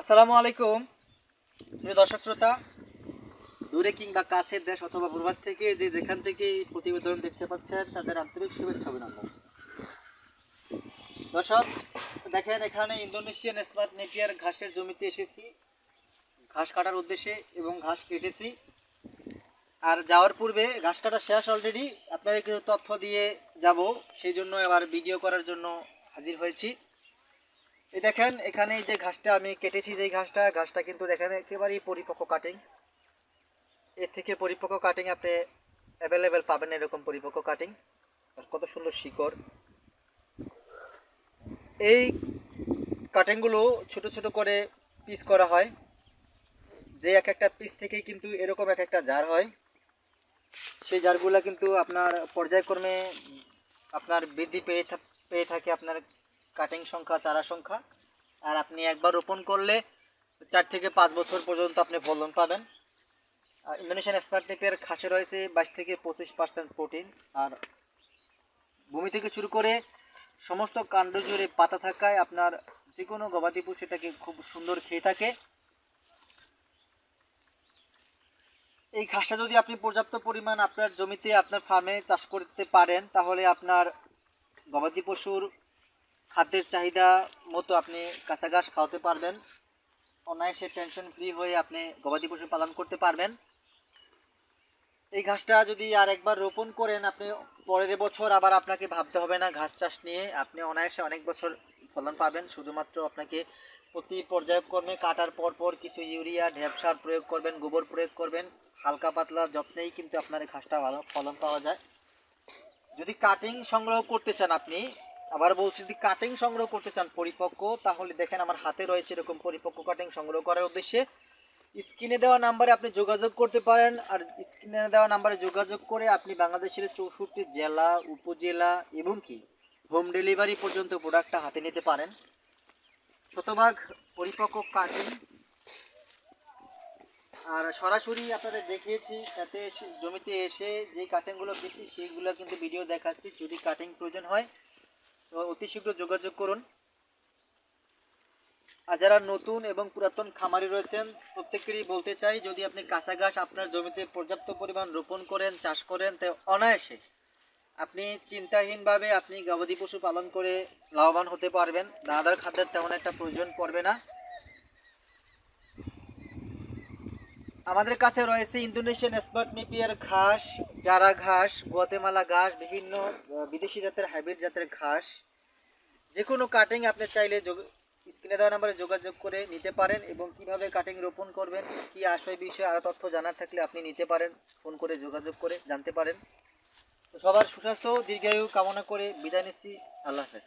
আসসালামু আলাইকুম। প্রিয় দর্শক শ্রোতা, দূরে কিংবা কাছের দেশ অথবা প্রবাস থেকে যে যেখান থেকে প্রতিবেদন দেখতে পাচ্ছেন, তাদের আন্তরিক শুভেচ্ছা অভিনন্দন। দর্শক, দেখেন, এখানে ইন্দোনেশিয়ান স্মার্ট নেপিয়ার ঘাসের জমিতে এসেছি। ঘাস কাটার উদ্দেশ্যে এবং ঘাস কেটেছি। আর যাওয়ার পূর্বে ঘাস কাটা শেষ অলরেডি আপনাদের তথ্য দিয়ে যাব, সেই জন্য আবার ভিডিও করার জন্য হাজির হয়েছি। এই দেখেন, এখানে যে ঘাসটা, আমি কেটেছি যে ঘাসটা ঘাসটা কিন্তু দেখেন একেবারেই পরিপক্ক কাটিং এর থেকে পরিপক্ক কাটিং আপনি অ্যাভেলেবেল পাবেন এরকম পরিপক্ক কাটিং কত সুন্দর শিকড়। এই কাটিংগুলো ছোট ছোট করে পিস করা হয়। যে এক একটা পিস থেকেই কিন্তু এরকম এক একটা জার হয়। সেই জারগুলো কিন্তু আপনার পর্যায়ক্রমে আপনার বৃদ্ধি পেয়ে পেয়ে থাকে আপনার কাটিং সংখ্যা, চারা সংখ্যা। আর আপনি একবার রোপণ করলে চার থেকে পাঁচ বছর পর্যন্ত আপনি ফলন পাবেন। ইন্দোনেশিয়ান স্মার্ট টেপের ঘাসে রয়েছে বাইশ থেকে পঁচিশ পার্সেন্ট প্রোটিন। আর ভূমি থেকে শুরু করে সমস্ত কাণ্ড জুড়ে পাতা থাকায় আপনার যে কোনো গবাদি পশু সেটাকে খুব সুন্দর খেয়ে থাকে। এই ঘাসটা যদি আপনি পর্যাপ্ত পরিমাণ আপনার জমিতে, আপনার ফার্মে চাষ করতে পারেন, তাহলে আপনার গবাদি পশুর খাদ্যের চাহিদা মতো আপনি কাঁচা ঘাস খাওয়াতে পারবেন। অনায়াসে টেনশন ফ্রি হয়ে আপনি গবাদি পশু পালন করতে পারবেন। এই ঘাসটা যদি আর একবার রোপণ করেন, আপনি পরের বছর আবার আপনাকে ভাবতে হবে না ঘাস চাষ নিয়ে। আপনি অনায়াসে অনেক বছর ফলন পাবেন। শুধুমাত্র আপনাকে প্রতি পর্যায়ক্রমে কাটার পর পর কিছু ইউরিয়া, ঢেপ সার প্রয়োগ করবেন, গোবর প্রয়োগ করবেন। হালকা পাতলা যত্নেই কিন্তু আপনার ঘাসটা ভালো ফলন পাওয়া যায়। যদি কাটিং সংগ্রহ করতে চান আপনি আবার বলছি, যদি কাটিং সংগ্রহ করতে চান পরিপক্ক, তাহলে দেখেন আমার হাতে রয়েছে এরকম পরিপক্ক কাটিং সংগ্রহ করার উদ্দেশ্যে। স্ক্রিনে দেওয়া নাম্বারে আপনি যোগাযোগ করতে পারেন, আর স্ক্রিনে দেওয়া নাম্বারে যোগাযোগ করে আপনি বাংলাদেশের চৌষট্টি জেলা, উপজেলা এবং কি হোম ডেলিভারি পর্যন্ত প্রোডাক্টটা হাতে নিতে পারেন। শতভাগ পরিপক্ক কাটিং আর সরাসরি আপনাদের দেখিয়েছি এসে- জমিতে এসে যে কাটিংগুলো পেয়েছি সেইগুলো কিন্তু ভিডিও দেখাচ্ছি। যদি কাটিং প্রয়োজন হয় অতি শীঘ্র যোগাযোগ করুন। আর যারা নতুন এবং পুরাতন খামারি রয়েছেন, প্রত্যেকেরই বলতে চাই, যদি আপনি কাঁচা ঘাস আপনার জমিতে পর্যাপ্ত পরিমাণ রোপণ করেন, চাষ করেন তাই অনায়াসে আপনি চিন্তাহীনভাবে আপনি গবাদি পশু পালন করে লাভবান হতে পারবেন। দানাদার খাদ্যের তেমন একটা প্রয়োজন পড়বে না। আমাদের কাছে রয়েছে ইন্দোনেশিয়ান স্মার্ট নেপিয়ার ঘাস, জারা ঘাস, গুয়াতেমালা ঘাস, বিভিন্ন বিদেশি জাতের হাইব্রিড জাতের ঘাস। যে কোনো কাটিং আপনি চাইলে স্ক্রিনে দেওয়া নাম্বারে যোগাযোগ করে নিতে পারেন এবং কীভাবে কাটিং রোপণ করবেন, কি আশয় বিষয়ে আরও তথ্য জানার থাকলে আপনি নিতে পারেন, ফোন করে যোগাযোগ করে জানতে পারেন। সবার সুস্বাস্থ্য, দীর্ঘায়ু কামনা করে বিদায় নিচ্ছি। আল্লাহ হাফেজ।